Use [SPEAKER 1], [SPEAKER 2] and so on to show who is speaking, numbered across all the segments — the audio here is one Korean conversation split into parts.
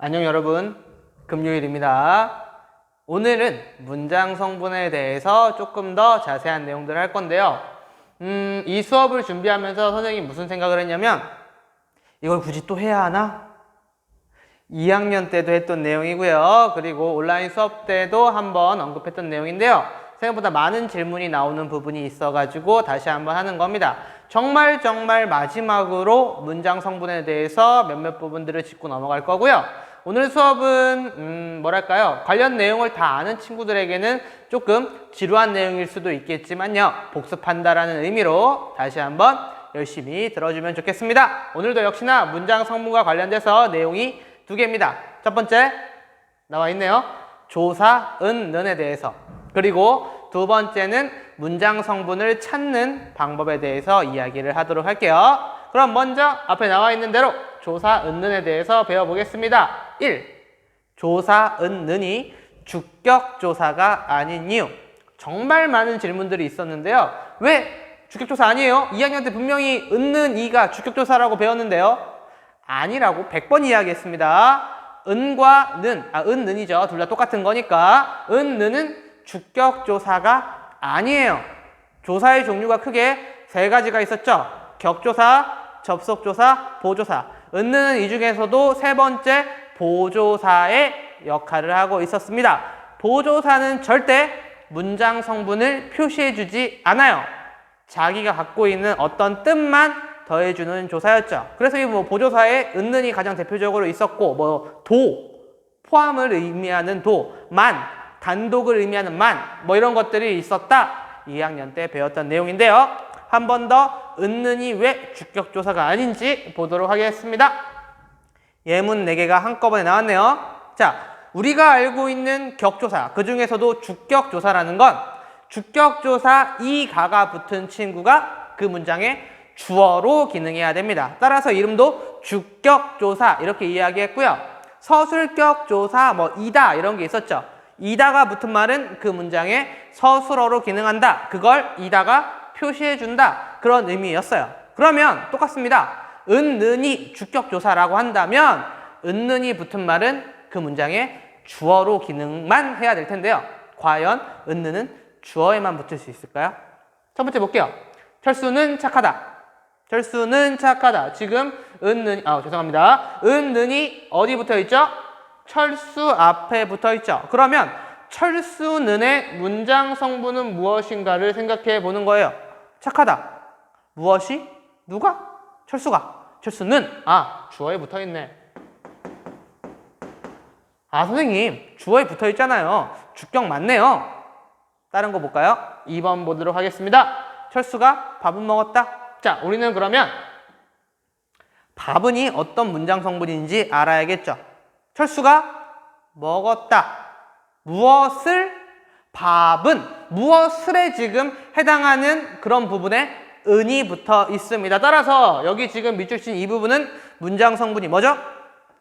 [SPEAKER 1] 안녕 여러분. 금요일입니다. 오늘은 문장 성분에 대해서 조금 더 자세한 내용들을 할 건데요. 음, 이 수업을 준비하면서 선생님이 무슨 생각을 했냐면 이걸 굳이 또 해야 하나? 2학년 때도 했던 내용이고요. 그리고 온라인 수업 때도 한번 언급했던 내용인데요. 생각보다 많은 질문이 나오는 부분이 있어가지고 다시 한번 하는 겁니다. 정말 정말 마지막으로 문장 성분에 대해서 몇몇 부분들을 짚고 넘어갈 거고요. 오늘 수업은 음, 뭐랄까요 관련 내용을 다 아는 친구들에게는 조금 지루한 내용일 수도 있겠지만요 복습한다라는 의미로 다시 한번 열심히 들어주면 좋겠습니다. 오늘도 역시나 문장 성분과 관련돼서 내용이 두 개입니다. 첫 번째 나와 있네요. 조사, 은, 는에 대해서. 그리고 두 번째는 문장 성분을 찾는 방법에 대해서 이야기를 하도록 할게요. 그럼 먼저 앞에 나와 있는 대로 조사, 은, 는에 대해서 배워보겠습니다. 1. 조사, 은, 는이 주격 조사가 아닌 이유. 정말 많은 질문들이 있었는데요. 왜 주격조사 아니에요? 2학년 때 분명히 은는 이가 주격조사라고 배웠는데요. 아니라고 100번 이야기했습니다. 은과 는, 아, 은, 는이죠. 둘 다 똑같은 거니까. 은, 는은 주격조사가 아니에요. 조사의 종류가 크게 세 가지가 있었죠. 격조사, 접속조사, 보조사. 은, 는은 이 중에서도 세 번째 보조사의 역할을 하고 있었습니다. 보조사는 절대 문장 성분을 표시해주지 않아요. 자기가 갖고 있는 어떤 뜻만 더해주는 조사였죠. 그래서 이뭐 보조사에 은는이 가장 대표적으로 있었고, 뭐 도, 포함을 의미하는 도, 만, 단독을 의미하는 만, 뭐 이런 것들이 있었다. 2학년 때 배웠던 내용인데요. 한 번 더 은는이 왜 주격조사가 아닌지 보도록 하겠습니다. 예문 4개가 한꺼번에 나왔네요. 자, 우리가 알고 있는 격조사, 그 중에서도 주격조사라는 건 주격조사 이 가가 붙은 친구가 그 문장에 주어로 기능해야 됩니다. 따라서 이름도 주격조사 이렇게 이야기했고요. 서술격조사 뭐 이다 이런 게 있었죠. 이다가 붙은 말은 그 문장에 서술어로 기능한다. 그걸 이다가 표시해준다. 그런 의미였어요. 그러면 똑같습니다. 은, 는이 주격조사라고 한다면 은, 는이 붙은 말은 그 문장에 주어로 기능만 해야 될 텐데요. 과연 은, 는은 주어에만 붙을 수 있을까요? 첫 번째 볼게요. 철수는 착하다. 철수는 착하다. 지금 은, 는, 아, 죄송합니다. 은, 는이 어디 붙어 있죠? 철수 앞에 붙어 있죠. 그러면 철수는의 문장 성분은 무엇인가를 생각해 보는 거예요. 착하다. 무엇이? 누가? 철수가. 철수는 아 주어에 붙어 있네. 아 선생님 주어에 붙어 있잖아요. 주격 맞네요. 다른 거 볼까요? 2번 보도록 하겠습니다. 철수가 밥은 먹었다. 자 우리는 그러면 밥은이 어떤 문장 성분인지 알아야겠죠. 철수가 먹었다. 무엇을 밥은 무엇을에 지금 해당하는 그런 부분에 은이 붙어 있습니다. 따라서 여기 지금 밑줄 친 이 부분은 문장 성분이 뭐죠?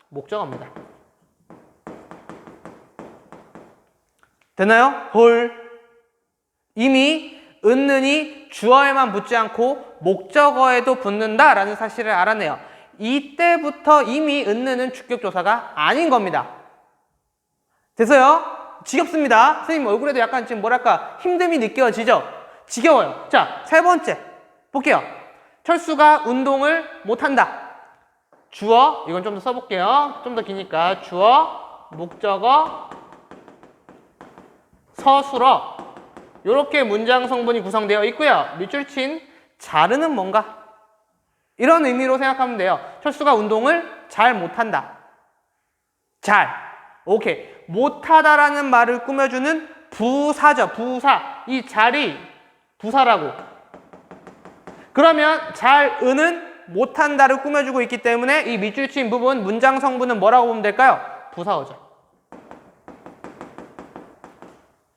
[SPEAKER 1] 목적어입니다. 되나요? 홀. 이미 은는이 주어에만 붙지 않고 목적어에도 붙는다라는 사실을 알았네요. 이때부터 이미 은는은 주격조사가 아닌 겁니다. 돼서요? 지겹습니다. 선생님 얼굴에도 약간 지금 뭐랄까 힘듦이 느껴지죠? 지겨워요. 자, 세 번째. 볼게요. 철수가 운동을 못한다. 주어, 이건 좀 더 써볼게요. 좀 더 기니까. 주어, 목적어, 서술어. 이렇게 문장 성분이 구성되어 있고요. 밑줄 친 자르는 뭔가. 이런 의미로 생각하면 돼요. 철수가 운동을 잘 못한다. 잘. 오케이. 못하다라는 말을 꾸며주는 부사죠. 부사. 이 잘이 부사라고. 그러면 잘 은은 못한다를 꾸며주고 있기 때문에 이 밑줄 친 부분 문장 성분은 뭐라고 보면 될까요? 부사어죠.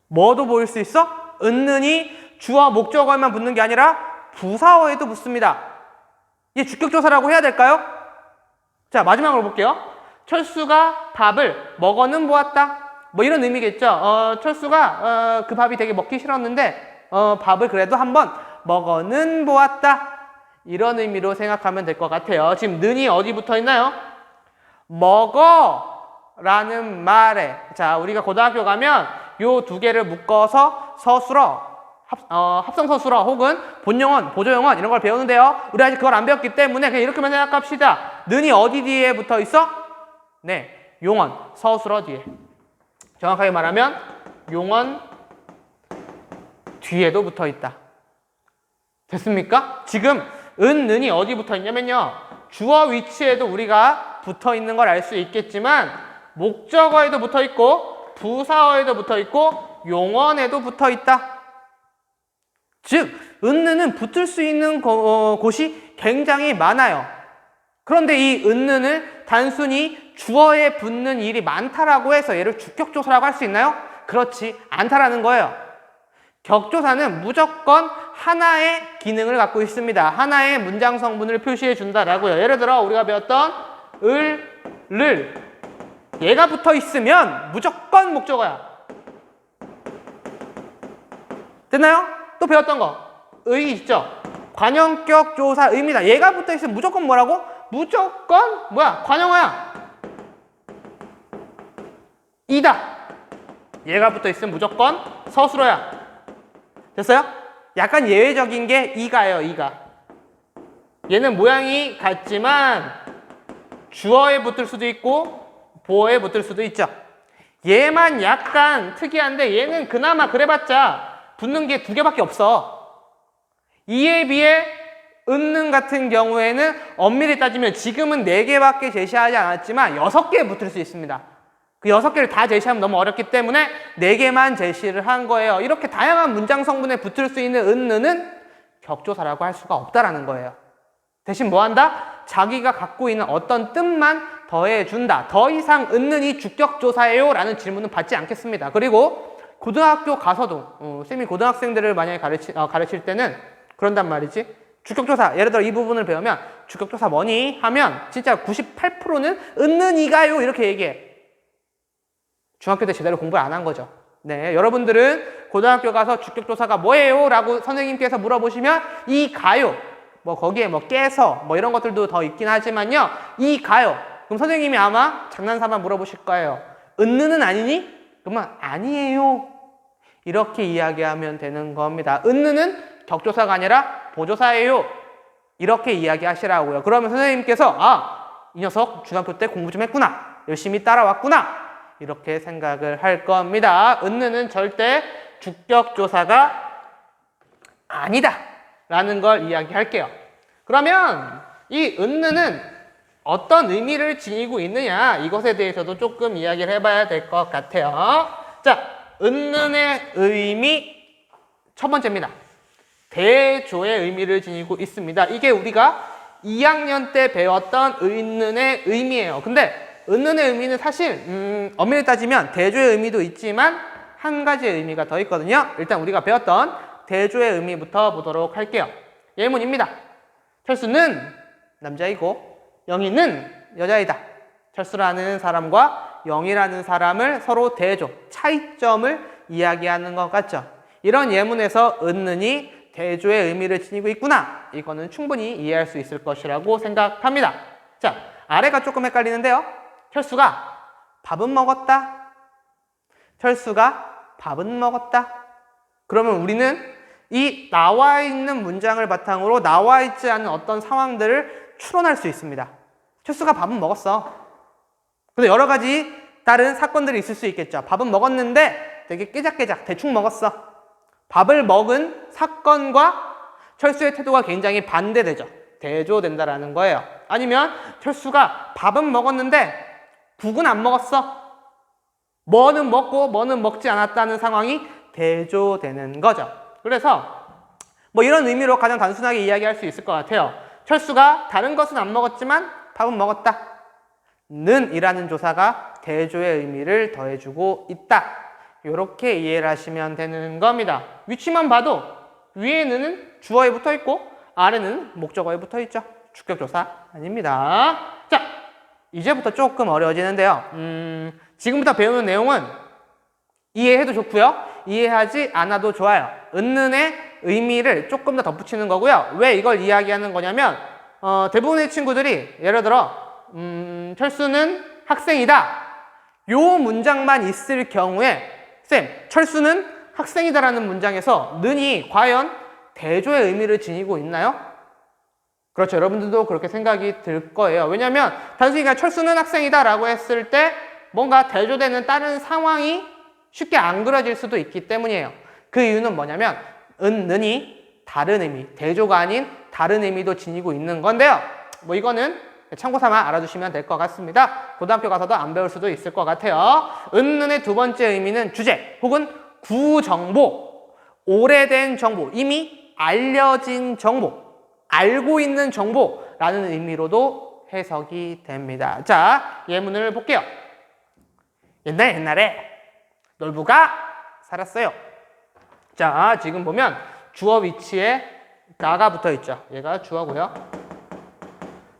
[SPEAKER 1] 뭐도 보일 수 있어? 은는이 주어 목적어에만 붙는 게 아니라 부사어에도 붙습니다. 이게 주격조사라고 해야 될까요? 자 마지막으로 볼게요. 철수가 밥을 먹어는 보았다. 뭐 이런 의미겠죠. 어, 철수가 어, 그 밥이 되게 먹기 싫었는데 어, 밥을 그래도 한번 먹어는 보았다. 이런 의미로 생각하면 될 것 같아요. 지금 는이 어디 붙어 있나요? 먹어 라는 말에 자 우리가 고등학교 가면 요 두 개를 묶어서 서술어 합, 어, 합성 서술어 혹은 본영어 보조영어 이런 걸 배우는데요 우리 아직 그걸 안 배웠기 때문에 그냥 이렇게만 생각합시다 는이 어디 뒤에 붙어 있어? 네 용언 서술어 뒤에 정확하게 말하면 용언 뒤에도 붙어 있다 됐습니까? 지금 은, 는이 어디 붙어 있냐면요. 주어 위치에도 우리가 붙어 있는 걸 알 수 있겠지만 목적어에도 붙어 있고 부사어에도 붙어 있고 용언에도 붙어 있다. 즉, 은, 는은 붙을 수 있는 거- 어, 곳이 굉장히 많아요. 그런데 이 은 는을 단순히 주어에 붙는 일이 많다라고 해서 얘를 주격조사라고 할 수 있나요? 그렇지 않다라는 거예요. 격조사는 무조건 하나의 기능을 갖고 있습니다. 하나의 문장 성분을 표시해 준다라고요. 예를 들어 우리가 배웠던 을, 를 얘가 붙어 있으면 무조건 목적어야. 됐나요? 또 배웠던 거. 의 있죠? 관형격 조사 의입니다. 얘가 붙어 있으면 무조건 뭐라고? 무조건 뭐야? 관형어야. 이다. 얘가 붙어 있으면 무조건 서술어야. 됐어요? 약간 예외적인 게 이가예요, 이가. 얘는 모양이 같지만 주어에 붙을 수도 있고 보어에 붙을 수도 있죠. 얘만 약간 특이한데 얘는 그나마 그래봤자 붙는 게 두 개밖에 없어. 이에 비해 은는 같은 경우에는 엄밀히 따지면 지금은 네 개밖에 제시하지 않았지만 여섯 개 붙을 수 있습니다. 그 여섯 개를 다 제시하면 너무 어렵기 때문에 네 개만 제시를 한 거예요. 이렇게 다양한 문장 성분에 붙을 수 있는 은느는 격조사라고 할 수가 없다라는 거예요. 대신 뭐 한다? 자기가 갖고 있는 어떤 뜻만 더해준다. 더 이상 은는이 주격조사예요? 라는 질문은 받지 않겠습니다. 그리고 고등학교 가서도, 어, 쌤이 고등학생들을 만약에 가르치, 어, 가르칠 때는 그런단 말이지. 주격조사, 예를 들어 이 부분을 배우면 주격조사 뭐니? 하면 진짜 98%는 은는이가요? 이렇게 얘기해. 중학교 때 제대로 공부를 안 한 거죠. 네, 여러분들은 고등학교 가서 주격조사가 뭐예요? 라고 선생님께서 물어보시면 이 가요. 뭐 거기에 뭐 깨서 뭐 이런 것들도 더 있긴 하지만요. 이 가요. 그럼 선생님이 아마 장난삼아 물어보실 거예요. 은느는 아니니? 그러면 아니에요. 이렇게 이야기하면 되는 겁니다. 은느는 격조사가 아니라 보조사예요. 이렇게 이야기하시라고요. 그러면 선생님께서 아, 이 녀석 중학교 때 공부 좀 했구나. 열심히 따라왔구나. 이렇게 생각을 할 겁니다. 은느는 절대 주격조사가 아니다. 라는 걸 이야기할게요. 그러면 이 은느는 어떤 의미를 지니고 있느냐 이것에 대해서도 조금 이야기를 해봐야 될 것 같아요. 자, 은는의 의미 첫 번째입니다. 대조의 의미를 지니고 있습니다. 이게 우리가 2학년 때 배웠던 은는의 의미예요. 근데 은는의 의미는 사실 음, 엄밀히 따지면 대조의 의미도 있지만 한 가지의 의미가 더 있거든요. 일단 우리가 배웠던 대조의 의미부터 보도록 할게요. 예문입니다. 철수는 남자이고 영희는 여자이다. 철수라는 사람과 영희라는 사람을 서로 대조, 차이점을 이야기하는 것 같죠. 이런 예문에서 은는이 대조의 의미를 지니고 있구나. 이거는 충분히 이해할 수 있을 것이라고 생각합니다. 자, 아래가 조금 헷갈리는데요. 철수가 밥은 먹었다. 철수가 밥은 먹었다. 그러면 우리는 이 나와 있는 문장을 바탕으로 나와 있지 않은 어떤 상황들을 추론할 수 있습니다. 철수가 밥은 먹었어. 근데 여러 가지 다른 사건들이 있을 수 있겠죠. 밥은 먹었는데 되게 깨작깨작 대충 먹었어. 밥을 먹은 사건과 철수의 태도가 굉장히 반대되죠. 대조된다라는 거예요. 아니면 철수가 밥은 먹었는데 국은 안 먹었어. 뭐는 먹고 뭐는 먹지 않았다는 상황이 대조되는 거죠. 그래서 뭐 이런 의미로 가장 단순하게 이야기할 수 있을 것 같아요. 철수가 다른 것은 안 먹었지만 밥은 먹었다. 는 이라는 조사가 대조의 의미를 더해주고 있다. 이렇게 이해를 하시면 되는 겁니다. 위치만 봐도 위에는 주어에 붙어 있고 아래는 목적어에 붙어 있죠. 주격조사 아닙니다. 자, 이제부터 조금 어려워지는데요. 음, 지금부터 배우는 내용은 이해해도 좋고요. 이해하지 않아도 좋아요. 은는의 의미를 조금 더 덧붙이는 거고요. 왜 이걸 이야기하는 거냐면 어, 대부분의 친구들이 예를 들어 음, 철수는 학생이다. 요 문장만 있을 경우에 쌤, 철수는 학생이다라는 문장에서 는이 과연 대조의 의미를 지니고 있나요? 그렇죠. 여러분들도 그렇게 생각이 들 거예요. 왜냐하면 단순히 그냥 철수는 학생이다 라고 했을 때 뭔가 대조되는 다른 상황이 쉽게 안 그려질 수도 있기 때문이에요. 그 이유는 뭐냐면 은, 는이 다른 의미, 대조가 아닌 다른 의미도 지니고 있는 건데요. 뭐 이거는 참고 삼아 알아두시면 될 것 같습니다. 고등학교 가서도 안 배울 수도 있을 것 같아요. 은 는의 두 번째 의미는 주제 혹은 구정보, 오래된 정보, 이미 알려진 정보, 알고 있는 정보라는 의미로도 해석이 됩니다. 자, 예문을 볼게요. 옛날 옛날에 놀부가 살았어요. 자, 지금 보면 주어 위치에 나가 붙어 있죠. 얘가 주어고요.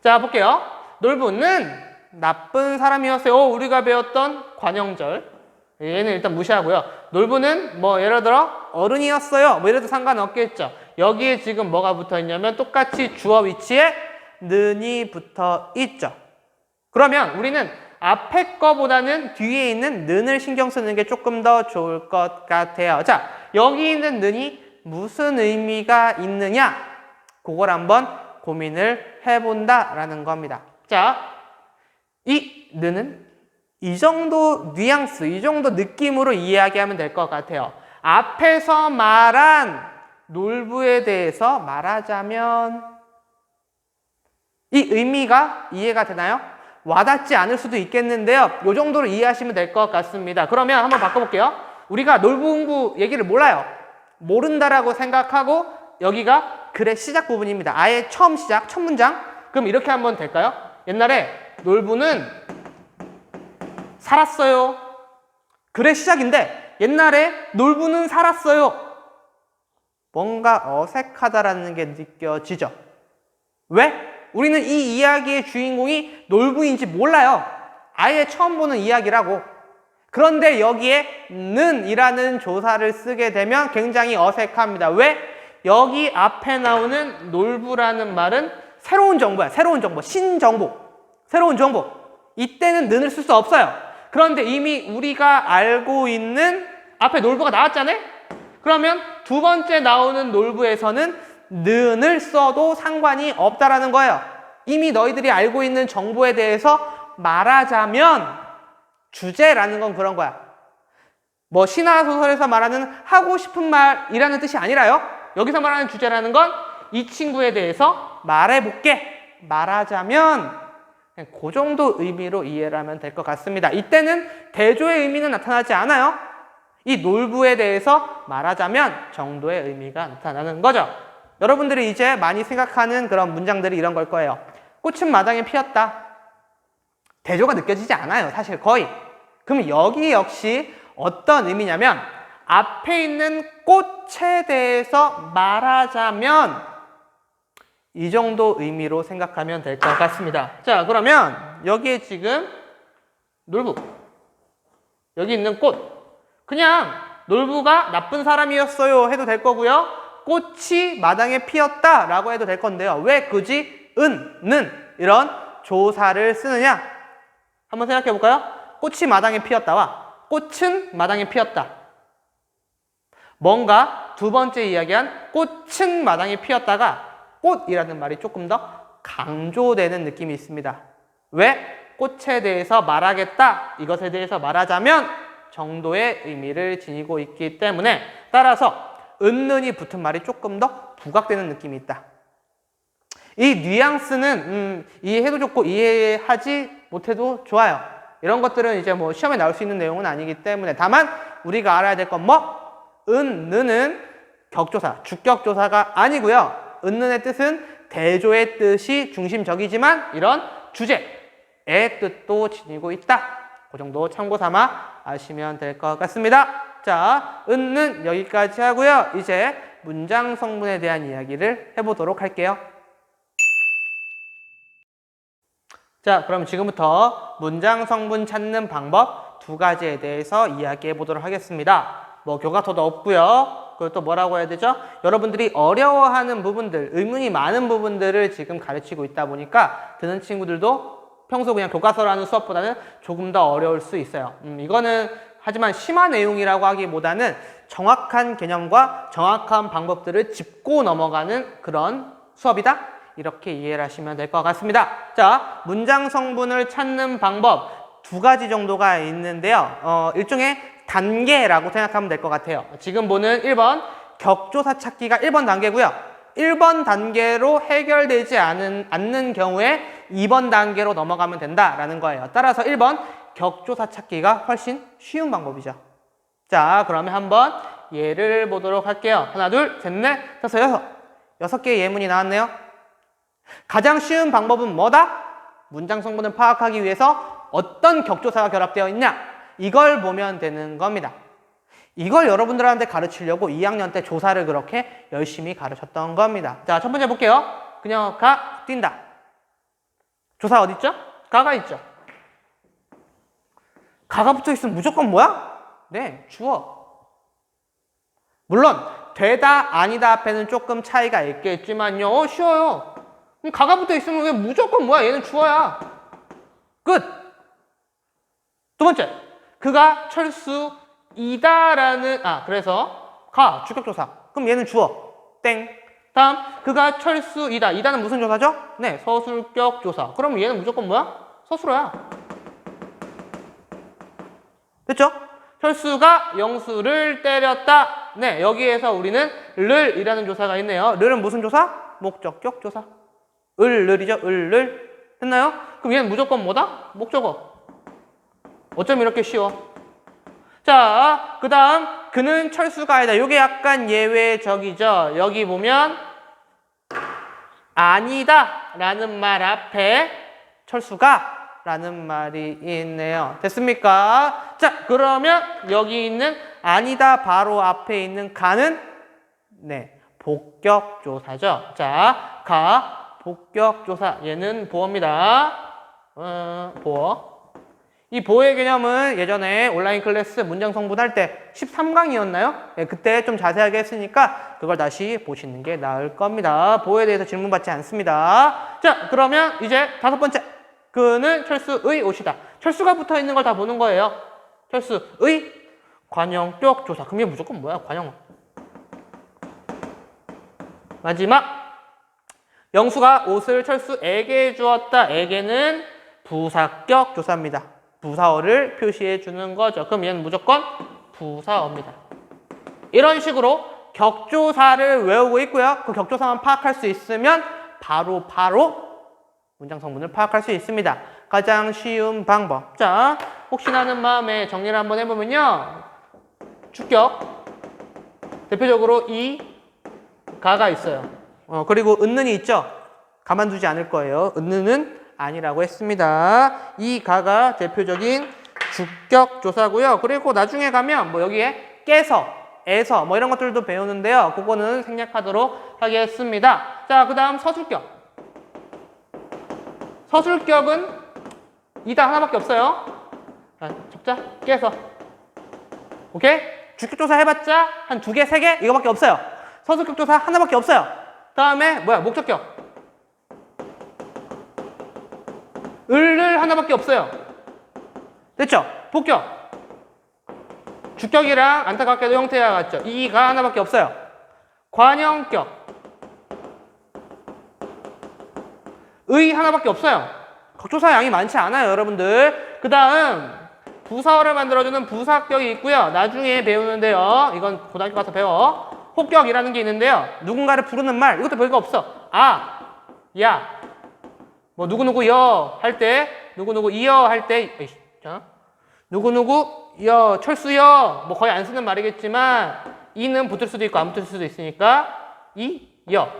[SPEAKER 1] 자, 볼게요. 놀부는 나쁜 사람이었어요. 어, 우리가 배웠던 관형절. 얘는 일단 무시하고요. 놀부는 뭐 예를 들어 어른이었어요. 뭐 이래도 상관없겠죠. 여기에 지금 뭐가 붙어 있냐면 똑같이 주어 위치에 는이 붙어 있죠. 그러면 우리는 앞에 거보다는 뒤에 있는 는을 신경 쓰는 게 조금 더 좋을 것 같아요. 자, 여기 있는 는이 무슨 의미가 있느냐? 그걸 한번 고민을 해본다라는 겁니다. 자, 이 는은 이 정도 뉘앙스, 이 정도 느낌으로 이야기하면 될 것 같아요. 앞에서 말한 놀부에 대해서 말하자면 이 의미가 이해가 되나요? 와닿지 않을 수도 있겠는데요. 이 정도로 이해하시면 될 것 같습니다. 그러면 한번 바꿔볼게요. 우리가 놀부응부 얘기를 몰라요. 모른다라고 생각하고 여기가 글의 시작 부분입니다. 아예 처음 시작, 첫 문장. 그럼 이렇게 한번 될까요? 옛날에 놀부는 살았어요. 글의 시작인데 옛날에 놀부는 살았어요. 뭔가 어색하다라는 게 느껴지죠. 왜? 우리는 이 이야기의 주인공이 놀부인지 몰라요. 아예 처음 보는 이야기라고. 그런데 여기에 는 이라는 조사를 쓰게 되면 굉장히 어색합니다. 왜? 여기 앞에 나오는 놀부라는 말은 새로운 정보야. 새로운 정보. 신정보. 새로운 정보. 이때는 는을 쓸 수 없어요. 그런데 이미 우리가 알고 있는 앞에 놀부가 나왔잖아요? 그러면 두 번째 나오는 놀부에서는 는을 써도 상관이 없다라는 거예요. 이미 너희들이 알고 있는 정보에 대해서 말하자면 주제라는 건 그런 거야. 뭐 신화 소설에서 말하는 하고 싶은 말이라는 뜻이 아니라요. 여기서 말하는 주제라는 건 이 친구에 대해서 말해볼게. 말하자면 그 정도 의미로 이해를 하면 될 것 같습니다. 이때는 대조의 의미는 나타나지 않아요. 이 놀부에 대해서 말하자면 정도의 의미가 나타나는 거죠. 여러분들이 이제 많이 생각하는 그런 문장들이 이런 걸 거예요. 꽃은 마당에 피었다. 대조가 느껴지지 않아요. 사실 거의. 그럼 여기 역시 어떤 의미냐면 앞에 있는 꽃에 대해서 말하자면 이 정도 의미로 생각하면 될 것 같습니다. 자, 그러면 여기에 지금 놀부. 여기 있는 꽃. 그냥 놀부가 나쁜 사람이었어요 해도 될 거고요. 꽃이 마당에 피었다 라고 해도 될 건데요. 왜 굳이 은, 는 이런 조사를 쓰느냐? 한번 생각해 볼까요? 꽃이 마당에 피었다와 꽃은 마당에 피었다. 뭔가 두 번째 이야기한 꽃은 마당에 피었다가 꽃이라는 말이 조금 더 강조되는 느낌이 있습니다. 왜? 꽃에 대해서 말하겠다. 이것에 대해서 말하자면 정도의 의미를 지니고 있기 때문에 따라서 은는이 붙은 말이 조금 더 부각되는 느낌이 있다. 이 뉘앙스는 음, 이해해도 좋고 이해하지 못해도 좋아요. 이런 것들은 이제 뭐 시험에 나올 수 있는 내용은 아니기 때문에 다만 우리가 알아야 될 건 뭐? 은, 는은 격조사, 주격조사가 아니고요. 은는의 뜻은 대조의 뜻이 중심적이지만 이런 주제의 뜻도 지니고 있다. 그 정도 참고 삼아 아시면 될 것 같습니다. 자, 은는 여기까지 하고요. 이제 문장 성분에 대한 이야기를 해보도록 할게요. 자, 그럼 지금부터 문장 성분 찾는 방법 두 가지에 대해서 이야기해 보도록 하겠습니다. 뭐 교과서도 없고요. 그리고 또 뭐라고 해야 되죠? 여러분들이 어려워하는 부분들, 의문이 많은 부분들을 지금 가르치고 있다 보니까 듣는 친구들도 평소 그냥 교과서로 하는 수업보다는 조금 더 어려울 수 있어요. 음, 이거는 하지만 심한 내용이라고 하기보다는 정확한 개념과 정확한 방법들을 짚고 넘어가는 그런 수업이다. 이렇게 이해를 하시면 될 것 같습니다. 자, 문장 성분을 찾는 방법 두 가지 정도가 있는데요. 어, 일종의 단계라고 생각하면 될 것 같아요. 지금 보는 1번 격조사 찾기가 1번 단계고요. 1번 단계로 해결되지 않은, 않는 경우에 2번 단계로 넘어가면 된다라는 거예요. 따라서 1번 격조사 찾기가 훨씬 쉬운 방법이죠. 자, 그러면 한번 예를 보도록 할게요. 하나, 둘, 셋, 넷, 다섯, 여섯. 여섯 개의 예문이 나왔네요. 가장 쉬운 방법은 뭐다? 문장 성분을 파악하기 위해서 어떤 격조사가 결합되어 있냐? 이걸 보면 되는 겁니다. 이걸 여러분들한테 가르치려고 2학년 때 조사를 그렇게 열심히 가르쳤던 겁니다. 자, 첫 번째 볼게요. 그냥 가, 뛴다. 조사 어딨죠? 가가 있죠. 가가 붙어 있으면 무조건 뭐야? 네, 주어. 물론 되다 아니다 앞에는 조금 차이가 있겠지만요. 어, 쉬워요. 그럼 가가 붙어 있으면 왜 무조건 뭐야? 얘는 주어야. 끝. 두 번째. 그가 철수이다라는 아, 그래서 가 주격조사. 그럼 얘는 주어. 땡. 다음 그가 철수이다. 이다는 무슨 조사죠? 네, 서술격 조사. 그럼 얘는 무조건 뭐야? 서술어야. 됐죠? 철수가 영수를 때렸다. 네, 여기에서 우리는 를 이라는 조사가 있네요. 를은 무슨 조사? 목적격 조사. 을, 을이죠. 을, 을. 됐나요? 그럼 얘는 무조건 뭐다? 목적어. 어쩜 이렇게 쉬워? 자, 그 다음, 그는 철수가 아니다. 요게 약간 예외적이죠. 여기 보면, 아니다. 라는 말 앞에 철수가 라는 말이 있네요. 됐습니까? 자, 그러면 여기 있는 아니다 바로 앞에 있는 가는 네, 복격 조사죠. 자, 가 복격 조사 얘는 보어입니다. 어, 보어. 이 보의 개념은 예전에 온라인 클래스 문장 성분할 때 13강이었나요? 예, 그때 좀 자세하게 했으니까 그걸 다시 보시는 게 나을 겁니다. 보에 대해서 질문 받지 않습니다. 자, 그러면 이제 다섯 번째. 그는 철수의 옷이다. 철수가 붙어 있는 걸 다 보는 거예요. 철수의 관형격 조사. 그럼 얘 무조건 뭐야? 관형. 마지막. 영수가 옷을 철수에게 주었다. 에게는 부사격 조사입니다. 부사어를 표시해 주는 거죠. 그럼 얘는 무조건 부사어입니다. 이런 식으로 격조사를 외우고 있고요. 그 격조사만 파악할 수 있으면 바로 바로 문장 성분을 파악할 수 있습니다. 가장 쉬운 방법. 자, 혹시나 하는 마음에 정리를 한번 해보면요. 주격. 대표적으로 이, 가가 있어요. 어, 그리고 은는이 있죠? 가만두지 않을 거예요. 은는은 아니라고 했습니다. 이 가가 대표적인 주격 조사고요. 그리고 나중에 가면 뭐 여기에 깨서, 에서 뭐 이런 것들도 배우는데요. 그거는 생략하도록 하겠습니다. 자, 그 다음 서술격. 서술격은 이다 하나밖에 없어요. 자, 적자 깨서. 오케이? 주격 조사 해봤자 한 두 개, 세 개 이거밖에 없어요. 서술격 조사 하나밖에 없어요. 다음에 뭐야? 목적격. 을을 하나밖에 없어요. 됐죠? 복격. 주격이랑 안타깝게도 형태가 같죠. 이가 하나밖에 없어요. 관형격. 의 하나밖에 없어요. 격조사 양이 많지 않아요, 여러분들. 그 다음, 부사어를 만들어주는 부사격이 있고요. 나중에 배우는데요. 이건 고등학교 가서 배워. 혹격이라는 게 있는데요. 누군가를 부르는 말, 이것도 별거 없어. 아, 야, 뭐, 누구누구여 할 때, 누구누구 이여 할 때, 에이씨, 자, 누구누구 여, 철수여, 뭐 거의 안 쓰는 말이겠지만, 이는 붙을 수도 있고 안 붙을 수도 있으니까, 이, 여.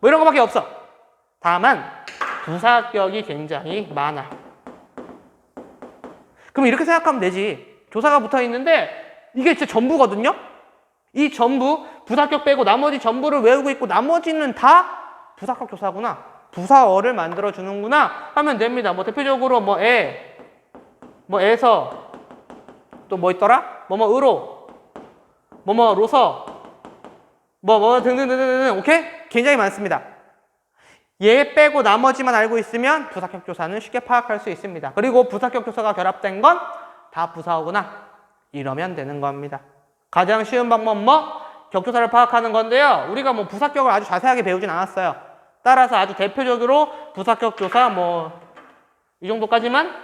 [SPEAKER 1] 뭐 이런 거밖에 없어. 다만, 부사격이 굉장히 많아. 그럼 이렇게 생각하면 되지. 조사가 붙어 있는데 이게 진짜 전부거든요. 이 전부 부사격 빼고 나머지 전부를 외우고 있고 나머지는 다 부사격 조사구나. 부사어를 만들어 주는구나 하면 됩니다. 뭐 대표적으로 뭐 에, 뭐 에서 또 뭐 있더라? 뭐뭐으로, 뭐뭐로서, 뭐뭐 등등등등등 오케이? 굉장히 많습니다. 얘 빼고 나머지만 알고 있으면 부사격 조사는 쉽게 파악할 수 있습니다. 그리고 부사격 조사가 결합된 건 다 부사어구나. 이러면 되는 겁니다. 가장 쉬운 방법 뭐? 격조사를 파악하는 건데요. 우리가 뭐 부사격을 아주 자세하게 배우진 않았어요. 따라서 아주 대표적으로 부사격 조사 뭐 이 정도까지만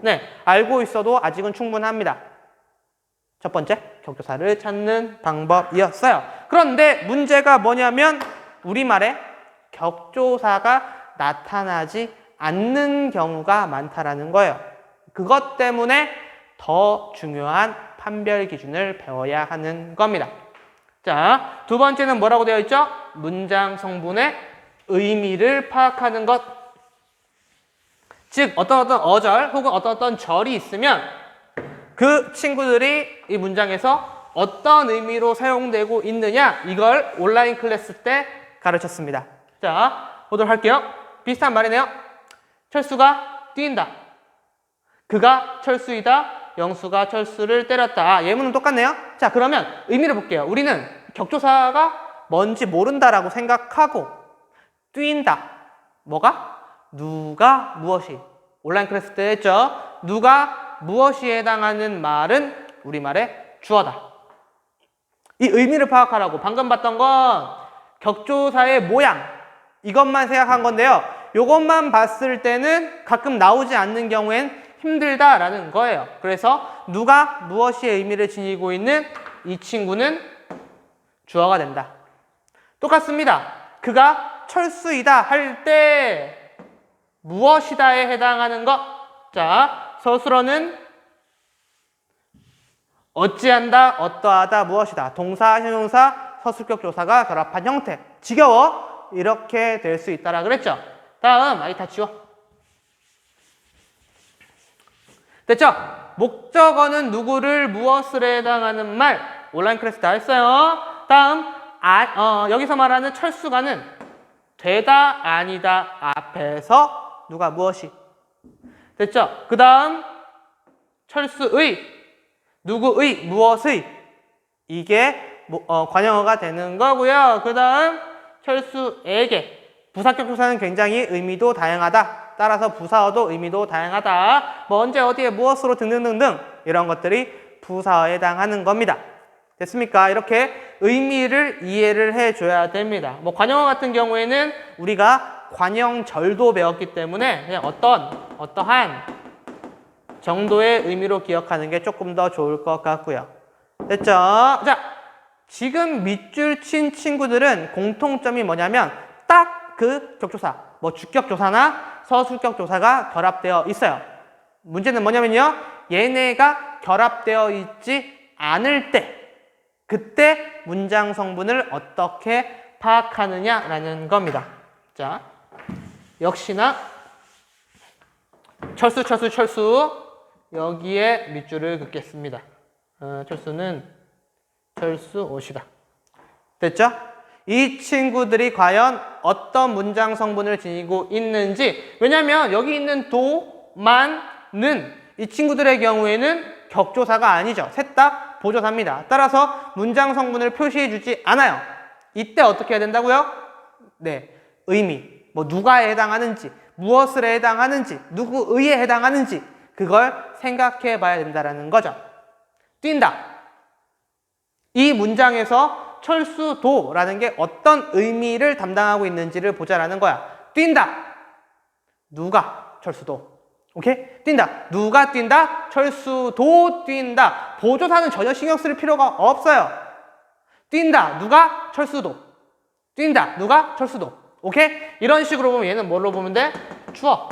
[SPEAKER 1] 네 알고 있어도 아직은 충분합니다. 첫 번째 격조사를 찾는 방법이었어요. 그런데 문제가 뭐냐면 우리말에 격조사가 나타나지 않는 경우가 많다라는 거예요. 그것 때문에 더 중요한 판별 기준을 배워야 하는 겁니다. 자, 두 번째는 뭐라고 되어 있죠? 문장 성분의 의미를 파악하는 것. 즉, 어떤 어떤 어절 혹은 어떤 어떤 절이 있으면 그 친구들이 이 문장에서 어떤 의미로 사용되고 있느냐, 이걸 온라인 클래스 때 가르쳤습니다. 자, 보도록 할게요. 비슷한 말이네요. 철수가 뛴다. 그가 철수이다. 영수가 철수를 때렸다. 아, 예문은 똑같네요. 자, 그러면 의미를 볼게요. 우리는 격조사가 뭔지 모른다라고 생각하고 뛴다. 뭐가? 누가 무엇이? 온라인 클래스 때 했죠. 누가 무엇이 해당하는 말은 우리말의 주어다. 이 의미를 파악하라고 방금 봤던 건 격조사의 모양 이것만 생각한 건데요. 이것만 봤을 때는 가끔 나오지 않는 경우엔 힘들다라는 거예요. 그래서 누가 무엇이 의미를 지니고 있는 이 친구는 주어가 된다. 똑같습니다. 그가 철수이다 할 때 무엇이다에 해당하는 것. 자, 서술어는 어찌한다, 어떠하다, 무엇이다. 동사, 형용사, 서술격 조사가 결합한 형태. 지겨워? 이렇게 될 수 있다라 그랬죠. 다음, 아이 다 지워. 됐죠? 목적어는 누구를 무엇을 해당하는 말. 온라인 클래스 다 했어요. 다음, 아, 어, 여기서 말하는 철수가는 되다, 아니다 앞에서 누가 무엇이. 됐죠? 그 다음, 철수의, 누구의, 무엇의. 이게 뭐- 어, 관형어가 되는 거고요. 그 다음, 철수에게. 부사격 조사는 굉장히 의미도 다양하다. 따라서 부사어도 의미도 다양하다. 뭐 언제 어디에 무엇으로 등등등등 이런 것들이 부사어에 해당하는 겁니다. 됐습니까? 이렇게 의미를 이해를 해줘야 됩니다. 뭐 관형어 같은 경우에는 우리가 관형절도 배웠기 때문에 그냥 어떤 어떠한 정도의 의미로 기억하는 게 조금 더 좋을 것 같고요. 됐죠? 자, 지금 밑줄 친 친구들은 공통점이 뭐냐면 딱 그 격조사, 뭐 주격조사나 서술격조사가 결합되어 있어요. 문제는 뭐냐면요. 얘네가 결합되어 있지 않을 때 그때 문장 성분을 어떻게 파악하느냐라는 겁니다. 자, 역시나 철수, 철수, 철수 여기에 밑줄을 긋겠습니다. 어, 철수는 철수 옷이다. 됐죠? 이 친구들이 과연 어떤 문장 성분을 지니고 있는지 왜냐하면 여기 있는 도만은 이 친구들의 경우에는 격조사가 아니죠. 셋 다 보조사입니다. 따라서 문장 성분을 표시해 주지 않아요. 이때 어떻게 해야 된다고요? 네, 의미, 뭐 누가에 해당하는지, 무엇을 해당하는지, 누구의에 해당하는지 그걸 생각해 봐야 된다라는 거죠. 뛴다. 이 문장에서 철수도라는 게 어떤 의미를 담당하고 있는지를 보자라는 거야. 뛴다. 누가 철수도. 오케이? 뛴다. 누가 뛴다? 철수도 뛴다. 보조사는 전혀 신경 쓸 필요가 없어요. 뛴다. 누가? 철수도. 뛴다. 누가? 철수도. 오케이? 이런 식으로 보면 얘는 뭘로 보면 돼? 주어.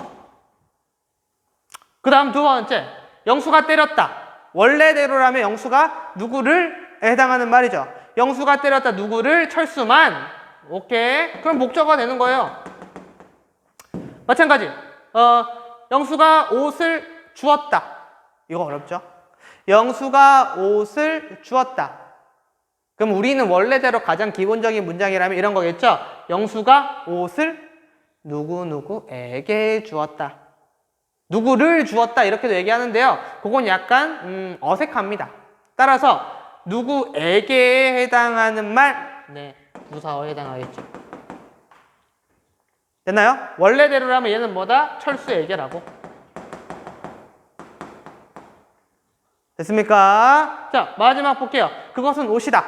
[SPEAKER 1] 그 다음 두 번째. 영수가 때렸다. 원래대로라면 영수가 누구를 해당하는 말이죠. 영수가 때렸다 누구를 철수만. 오케이. 그럼 목적어가 되는 거예요. 마찬가지. 어, 영수가 옷을 주었다. 이거 어렵죠? 영수가 옷을 주었다. 그럼 우리는 원래대로 가장 기본적인 문장이라면 이런 거겠죠? 영수가 옷을 누구누구에게 주었다. 누구를 주었다 이렇게도 얘기하는데요. 그건 약간 음, 어색합니다. 따라서 누구에게 해당하는 말, 네, 부사어에 해당하겠죠. 됐나요? 원래대로라면 얘는 뭐다? 철수의 애계라고. 됐습니까? 자, 마지막 볼게요. 그것은 옷이다.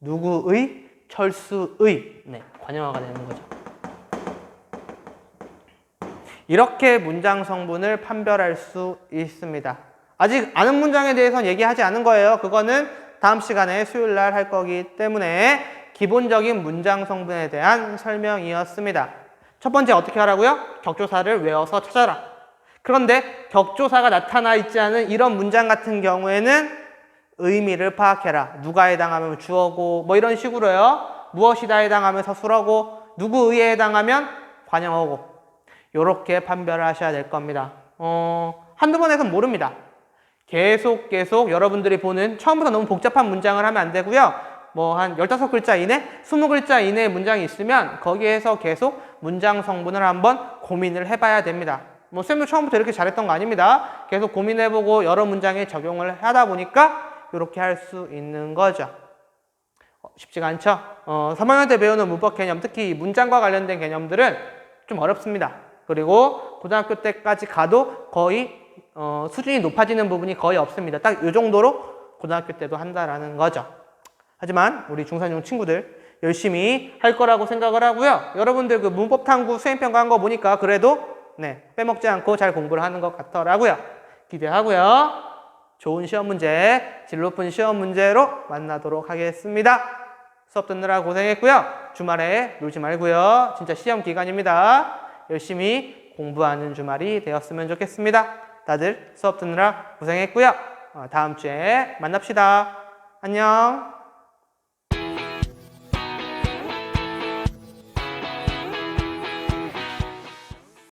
[SPEAKER 1] 누구의? 철수의. 네, 관형화가 되는 거죠. 이렇게 문장 성분을 판별할 수 있습니다. 아직 아는 문장에 대해서는 얘기하지 않은 거예요. 그거는 다음 시간에 수요일 날 할 거기 때문에 기본적인 문장 성분에 대한 설명이었습니다. 첫 번째 어떻게 하라고요? 격조사를 외워서 찾아라. 그런데 격조사가 나타나 있지 않은 이런 문장 같은 경우에는 의미를 파악해라. 누가 해당하면 주어고 뭐 이런 식으로요. 무엇이다 해당하면 서술어고 누구의에 해당하면 관형어고 요렇게 판별을 하셔야 될 겁니다. 어, 한두 번 해서는 모릅니다. 계속 계속 여러분들이 보는 처음부터 너무 복잡한 문장을 하면 안 되고요. 뭐 한 15글자 이내, 20글자 이내의 문장이 있으면 거기에서 계속 문장 성분을 한번 고민을 해봐야 됩니다. 뭐 쌤도 처음부터 이렇게 잘했던 거 아닙니다. 계속 고민해보고 여러 문장에 적용을 하다 보니까 이렇게 할 수 있는 거죠. 어, 쉽지가 않죠? 어, 3학년 때 배우는 문법 개념, 특히 이 문장과 관련된 개념들은 좀 어렵습니다. 그리고 고등학교 때까지 가도 거의 어, 수준이 높아지는 부분이 거의 없습니다. 딱 이 정도로 고등학교 때도 한다라는 거죠. 하지만 우리 중산중 친구들 열심히 할 거라고 생각을 하고요. 여러분들 그 문법 탐구 수행평가 한 거 보니까 그래도 네, 빼먹지 않고 잘 공부를 하는 것 같더라고요. 기대하고요. 좋은 시험 문제, 질 높은 시험 문제로 만나도록 하겠습니다. 수업 듣느라 고생했고요. 주말에 놀지 말고요. 진짜 시험 기간입니다. 열심히 공부하는 주말이 되었으면 좋겠습니다. 다들 수업 듣느라 고생했고요. 어, 다음 주에 만납시다. 안녕.